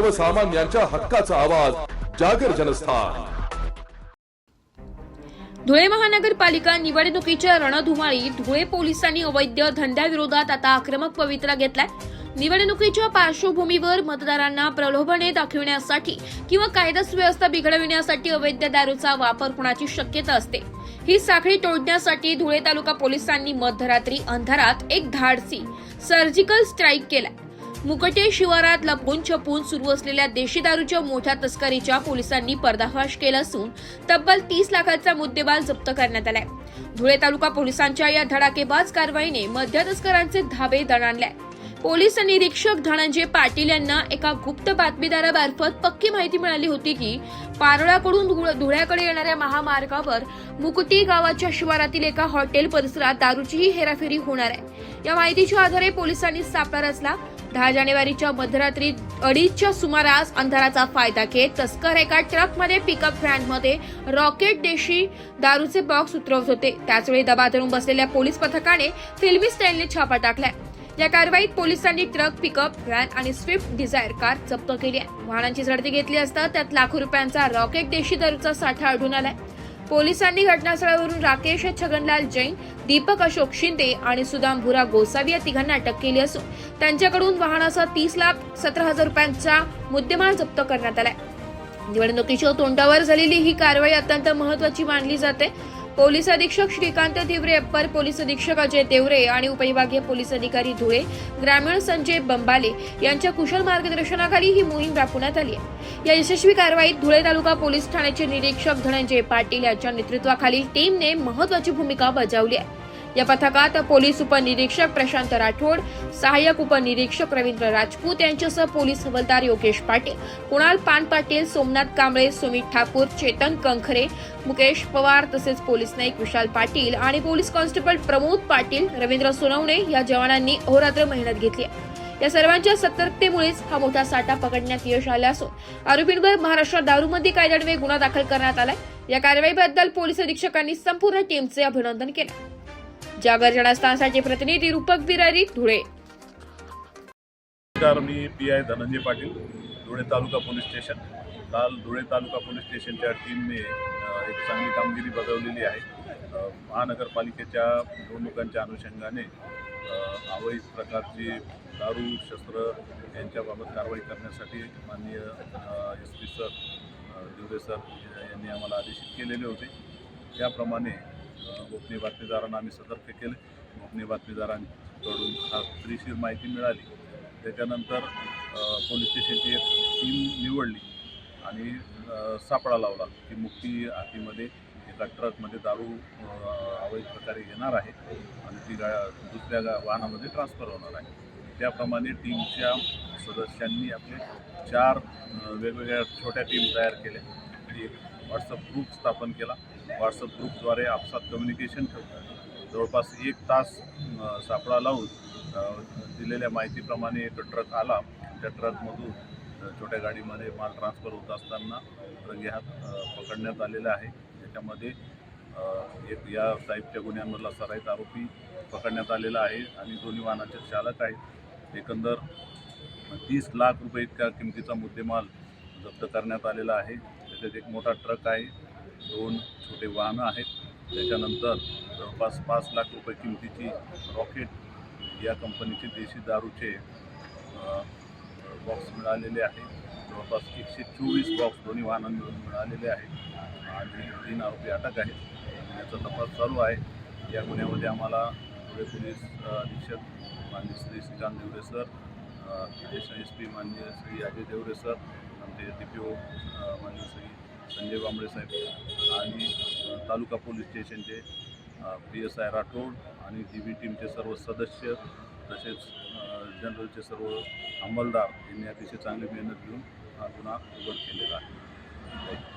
सर्वसामान्यांच्या हक्काचा आवाज जागर जनस्थान. धुळे महानगरपालिका निवडणुकीच्या रणधुमाळीत धुळे पोलिसांनी अवैध धंद्याविरोधात आता आक्रमक पवित्रा घेतलाय. निवडणुकीच्या पार्श्वभूमीवर मतदारांना प्रलोभने दाखविण्यासाठी किंवा कायदा सुव्यवस्था बिघडविण्यासाठी अवैध दारूचा वापर होण्याची शक्यता असते. ही साखळी तोडण्यासाठी धुळे तालुका पोलिसांनी मध्यरात्री अंधारात एक धाडसी सर्जिकल स्ट्राईक केलाय. मुकटे शिवारात लपून छपून सुरू असलेल्या देशी दारूच्या मोठ्या तस्करीच्या पोलिसांनी पर्दाफाश केला असून तब्बल तीस लाखाचा मुद्देमाल जप्त करण्यात आलाय. धुळे तालुका पोलिसांच्या या धडाकेबाज कारवाईने मध्य तस्करांचे धाबे दणाणले पोलीस निरीक्षक धनंजय पाटील यांना एका गुप्त बातमीदारामार्फत पक्की माहिती मिळाली होती की पारळाकडून धुळ- धुळ्याकडे येणाऱ्या महामार्गावर मुकुटी गावाच्या शिवारातील एका हॉटेल परिसरात दारूचीही हेराफेरी होणार आहे. या माहितीच्या आधारे पोलिसांनी सापळा रचला. दहा जानेवारीच्या मध्यरात्री अडीचच्या सुमारास अंधाराचा फायदा घेत तस्कर एका ट्रकमध्ये पिकअप व्हॅनमध्ये रॉकेट देशी दारूचे बॉक्स उतरवत होते. त्याचवेळी दबा धरून बसलेल्या पोलीस पथकाने फिल्मी स्टाईलने छापा टाकलाय. या कारवाईत पोलिसांनी ट्रक पिकअप व्हॅन आणि स्विफ्ट डिझायर कार जप्त केली आहे. वाहनांची झडती घेतली असता त्यात लाखो रुपयांचा रॉकेट देशी दारूचा साठा आढळून आलाय. पोलिसांनी घटनास्थळावरून राकेश छगनलाल जैन दीपक अशोक शिंदे आणि सुदाम भुरा गोसावी या तिघांना अटक केली असून त्यांच्याकडून वाहनाचा तीस लाख सतरा हजार रुपयांचा मुद्देमाल जप्त करण्यात आलाय. निवडणुकीच्या तोंडावर झालेली ही कारवाई अत्यंत महत्वाची मानली जाते. पोलीस अधीक्षक श्रीकांत धिवरे अप्पर पोलीस अधीक्षक अजय देवरे आणि उपविभागीय पोलीस अधिकारी धुळे ग्रामीण संजय बंबाले यांच्या कुशल मार्गदर्शनाखाली ही मोहीम राबवण्यात आली आहे. या यशस्वी कारवाईत धुळे तालुका पोलीस ठाण्याचे निरीक्षक धनंजय पाटील यांच्या नेतृत्वाखालील टीमने महत्वाची भूमिका बजावली आहे. या पथकात पोलीस उपनिरीक्षक प्रशांत राठोड सहाय्यक उपनिरीक्षक रवींद्र राजपूत यांच्यासह पोलीस हवालदार योगेश पाटील कुणाल पान पाटील सोमनाथ कांबळे सुमित ठाकूर चेतन कंखरे मुकेश पवार तसेच पोलीस नाईक विशाल पाटील आणि पोलीस कॉन्स्टेबल प्रमोद पाटील रवींद्र सोनवणे या जवानांनी अहोरात्र मेहनत घेतली आहे. या सर्वांच्या सतर्कतेमुळेच हा मोठा साठा पकडण्यात यश आले असून आरोपींवर महाराष्ट्र दारूबंदी कायद्यान्वये गुन्हा दाखल करण्यात आलाय. या कारवाईबद्दल पोलीस अधीक्षकांनी संपूर्ण टीमचे अभिनंदन केले. जागर जनस्थानसाचे प्रतिनिधी रूपक बिरारी धुळे. नमस्कार मी P I Dhananjay Patil Dhule taluka police station. काल धुळे तालुका पोलीस स्टेशनच्या टीमने एक चांगली कामगिरी बजावलेली आहे. महानगरपालिकेच्या निवडणुकांच्या अनुषंगाने अवैध प्रकारची दारू शस्त्र यांच्याबाबत कारवाई करण्यासाठी माननीय S P sir Diware sir यांनी आम्हाला आदेशित केलेले होते. त्याप्रमाणे गोपनीय बातमीदारांना आम्ही सतर्क केले. गोपनीय बातमीदारांकडून खात्रीशीर माहिती मिळाली. त्याच्यानंतर पोलीस स्टेशनची एक टीम निवडली आणि सापळा लावला की मुक्ती हातीमध्ये एका ट्रकमध्ये दारू अवैध प्रकारे येणार आहे आणि ती गा दुसऱ्या गा वाहनामध्ये ट्रान्सफर होणार आहे. त्याप्रमाणे टीमच्या सदस्यांनी आपले चार वेगवेगळ्या छोट्या टीम तयार केल्या. एक व्हॉट्सअप ग्रुप स्थापन केला. व्हॉट्सअप ग्रुपद्वारे आपसात कम्युनिकेशन ठेवतात. जवळपास एक तास सापळा लावून दिलेल्या माहितीप्रमाणे एक ट्रक आला. त्या ट्रकमधून छोट्या गाडीमध्ये माल ट्रान्सफर होत असताना रंगे हात पकडण्यात आलेला आहे. त्याच्यामध्ये एक या टाईपच्या गुन्ह्यांमधला सराईत आरोपी पकडण्यात आलेला आहे आणि दोन्ही वाहनाचे चालक आहेत. एकंदर तीस लाख रुपये इतक्या किमतीचा मुद्देमाल जप्त करण्यात आलेला आहे. त्याच्यात एक मोठा ट्रक आहे. दोन छोटे वाहनं आहेत. त्याच्यानंतर जवळपास पाच लाख रुपये किमतीची रॉकेट या कंपनीचे देशी दारूचे बॉक्स मिळालेले आहे जवळपास एकशे चोवीस बॉक्स दोन्ही वाहनांमधून मिळालेले आहेत. आणि तीन आरोपी अटक आहेत. याचा तपास चालू आहे. या गुन्ह्यामध्ये आम्हाला धुळे पोलीस अधीक्षक माननीय Shri Shrikant Deore sir S P माननीय श्री अजय देवरे सर आमचे डी पी ओ माननीय श्री संजय बांबळे साहेब आणि तालुका पोलीस स्टेशनचे पी एस आय राठोड आणि डी बी टीमचे सर्व सदस्य तसेच जनरलचे सर्व अंमलदार यांनी अतिशय चांगली मेहनत घेऊन हा गुन्हा उघड केलेला आहे.